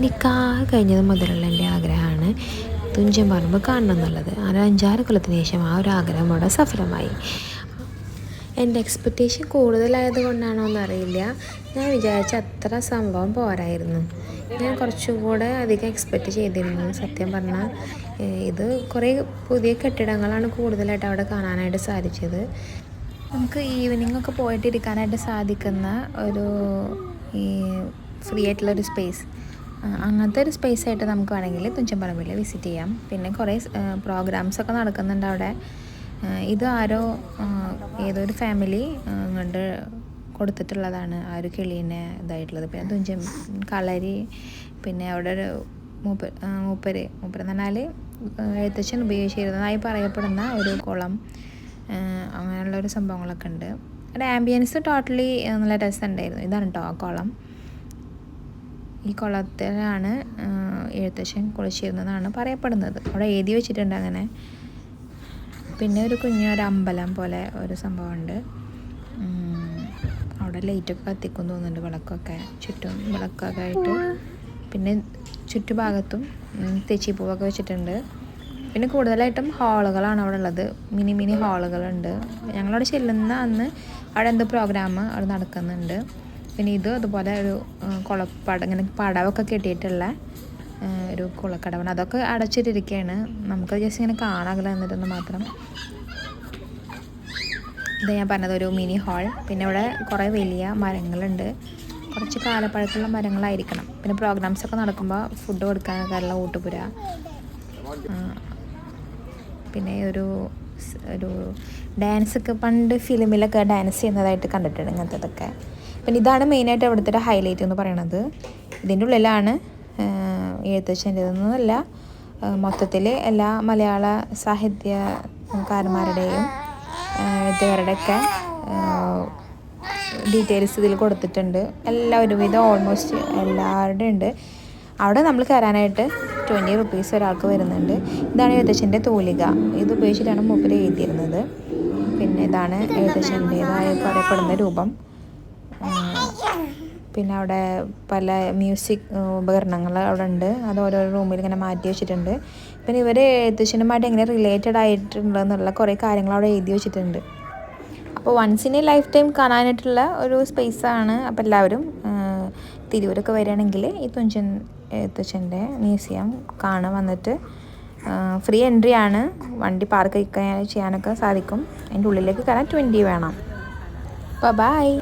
നിക്കാഹ് കഴിഞ്ഞത് മുതലുള്ള എന്റെ ആഗ്രഹമാണ് തുഞ്ചം പറമ്പ് കാണണം എന്നുള്ളത്. ആ ഒരു അഞ്ചാറ് കൊല്ലത്തിന് ശേഷം ആ ഒരു ആഗ്രഹം അവിടെ സഫലമായി. എന്റെ എക്സ്പെക്റ്റേഷൻ കൂടുതലായത് കൊണ്ടാണോ എന്നറിയില്ല. ഞാൻ വിചാരിച്ച അത്ര സംഭവം പോരായിരുന്നു. ഞാൻ കുറച്ചുകൂടെ അധികം എക്സ്പെക്റ്റ് ചെയ്തിരുന്നു. സത്യം പറഞ്ഞാൽ ഇത് കുറേ പുതിയ കെട്ടിടങ്ങളാണ് കൂടുതലായിട്ട് അവിടെ കാണാനായിട്ട് സാധിച്ചത്. നമുക്ക് ഈവനിങ് ഒക്കെ പോയിട്ട് ഇരിക്കാനായിട്ട് സാധിക്കുന്ന ഒരു ഈ ഫ്രീ ആയിട്ടുള്ളൊരു സ്പേസ് അങ്ങനത്തെ ഒരു സ്പേസ് ആയിട്ട് നമുക്ക് വേണമെങ്കിൽ തുഞ്ചൻപറമ്പിൽ വിസിറ്റ് ചെയ്യാം. പിന്നെ കുറേ പ്രോഗ്രാംസ് ഒക്കെ നടക്കുന്നുണ്ട് അവിടെ. ഇത് ആരോ ഏതൊരു ഫാമിലി ഇങ്ങോട്ട് കൊടുത്തിട്ടുള്ളതാണ്. ആ ഒരു കിളീനെ ഇതായിട്ടുള്ളത്. പിന്നെ തുഞ്ചൻ കളരി പിന്നെ അവിടെ ഒരു മൂപ്പ ആ, മൂപ്പര്. മൂപ്പര് എന്ന് പറഞ്ഞാൽ എഴുത്തച്ഛൻ ഉപയോഗിച്ചിരുന്നതായി പറയപ്പെടുന്ന ഒരു കുളം. അങ്ങനെയുള്ള ഒരു സംഭവങ്ങളൊക്കെ ഉണ്ട്. അവിടെ ആംബിയൻസ് ടോട്ടലി നല്ല രസമുണ്ടായിരുന്നു. ഇതാണ് കേട്ടോ ആ കുളം. ഈ കുളത്തിലാണ് എഴുത്തച്ഛൻ കുളിച്ചിരുന്നതാണ് പറയപ്പെടുന്നത്. അവിടെ എഴുതി വെച്ചിട്ടുണ്ട് അങ്ങനെ. പിന്നെ ഒരു കുഞ്ഞൊരു അമ്പലം പോലെ ഒരു സംഭവമുണ്ട്. അവിടെ ലൈറ്റൊക്കെ കത്തിക്കും തോന്നുന്നുണ്ട് വിളക്കൊക്കെ. ചുറ്റും വിളക്കൊക്കെ ആയിട്ട്. പിന്നെ ചുറ്റുഭാഗത്തും തെച്ചിപ്പൂവൊക്കെ വെച്ചിട്ടുണ്ട്. പിന്നെ കൂടുതലായിട്ടും ഹാളുകളാണ് അവിടെ ഉള്ളത്. മിനി മിനി ഹാളുകളുണ്ട്. ഞങ്ങളവിടെ ചെല്ലുന്ന അന്ന് അവിടെ എന്തോ പ്രോഗ്രാം അവിടെ നടക്കുന്നുണ്ട്. പിന്നെ ഇത് അതുപോലെ ഒരു കുളപ്പട ഇങ്ങനെ പടവൊക്കെ കെട്ടിയിട്ടുള്ള ഒരു കുളക്കടവാണ്. അതൊക്കെ അടച്ചിട്ടിരിക്കുകയാണ് നമുക്ക് ജസ്റ്റ് ഇങ്ങനെ കാണാകില്ല എന്നിട്ടൊന്ന് മാത്രം. ഇത് ഞാൻ പറഞ്ഞത് ഒരു മിനി ഹാൾ പിന്നെ ഇവിടെ കുറേ വലിയ മരങ്ങളുണ്ട്. കുറച്ച് കാലപ്പഴക്കമുള്ള മരങ്ങളായിരിക്കണം. പിന്നെ പ്രോഗ്രാംസ് ഒക്കെ നടക്കുമ്പോൾ ഫുഡ് കൊടുക്കാനൊക്കെ ഉള്ള ഊട്ടുപുര. പിന്നെ ഒരു ഒരു ഡാൻസ് ഒക്കെ പണ്ട് ഫിലിമിലൊക്കെ ഡാൻസ് ചെയ്യുന്നതായിട്ട് കണ്ടിട്ടുണ്ട് ഇങ്ങനത്തതൊക്കെ. പിന്നെ ഇതാണ് മെയിനായിട്ട് അവിടുത്തെ ഒരു ഹൈലൈറ്റ് എന്ന് പറയണത്. ഇതിന്റെ ഉള്ളിലാണ് എഴുത്തച്ഛന്റെതെന്നല്ല മൊത്തത്തിൽ എല്ലാ മലയാള സാഹിത്യകാരന്മാരുടെയും എഴുത്തുകാരുടെയൊക്കെ ഡീറ്റെയിൽസ് ഇതിൽ കൊടുത്തിട്ടുണ്ട്. എല്ലാ ഒരുവിധം ഓൾമോസ്റ്റ് എല്ലാവരുടെയും ഉണ്ട്. അവിടെ നമ്മൾ കയറാനായിട്ട് ട്വന്റി റുപ്പീസ് ഒരാൾക്ക് വരുന്നുണ്ട്. ഇതാണ് എഴുത്തച്ഛന്റെ തൂലിക. ഇത് ഉപയോഗിച്ചിട്ടാണ് മൂപ്പര് എഴുതിയിരുന്നത്. പിന്നെ ഇതാണ് ഏകദേശന്റേതായ പറയപ്പെടുന്ന രൂപം. പിന്നെ അവിടെ പല മ്യൂസിക് ഉപകരണങ്ങൾ അവിടെ ഉണ്ട്. അത് ഓരോ റൂമിൽ ഇങ്ങനെ മാറ്റി വെച്ചിട്ടുണ്ട്. പിന്നെ ഇവർ ഏകദേശനുമായിട്ട് എങ്ങനെ റിലേറ്റഡ് ആയിട്ടുണ്ടെന്നുള്ള കുറേ കാര്യങ്ങൾ അവിടെ എഴുതി വെച്ചിട്ടുണ്ട്. അപ്പോൾ once in a lifetime കാണാനായിട്ടുള്ള ഒരു സ്പേസാണ് അപ്പോൾ എല്ലാവരും തിരൂരൊക്കെ വരികയാണെങ്കിൽ ഈ തുഞ്ചൻ എത്തച്ഛന്റെ മ്യൂസിയം കാണാൻ വന്നിട്ട് ഫ്രീ എൻട്രി ആണ്. വണ്ടി പാർക്ക് ചെയ്യാനൊക്കെ സാധിക്കും. അതിന്റെ ഉള്ളിലേക്ക് കയറാൻ ട്വന്റി വേണം. അപ്പോൾ ബൈ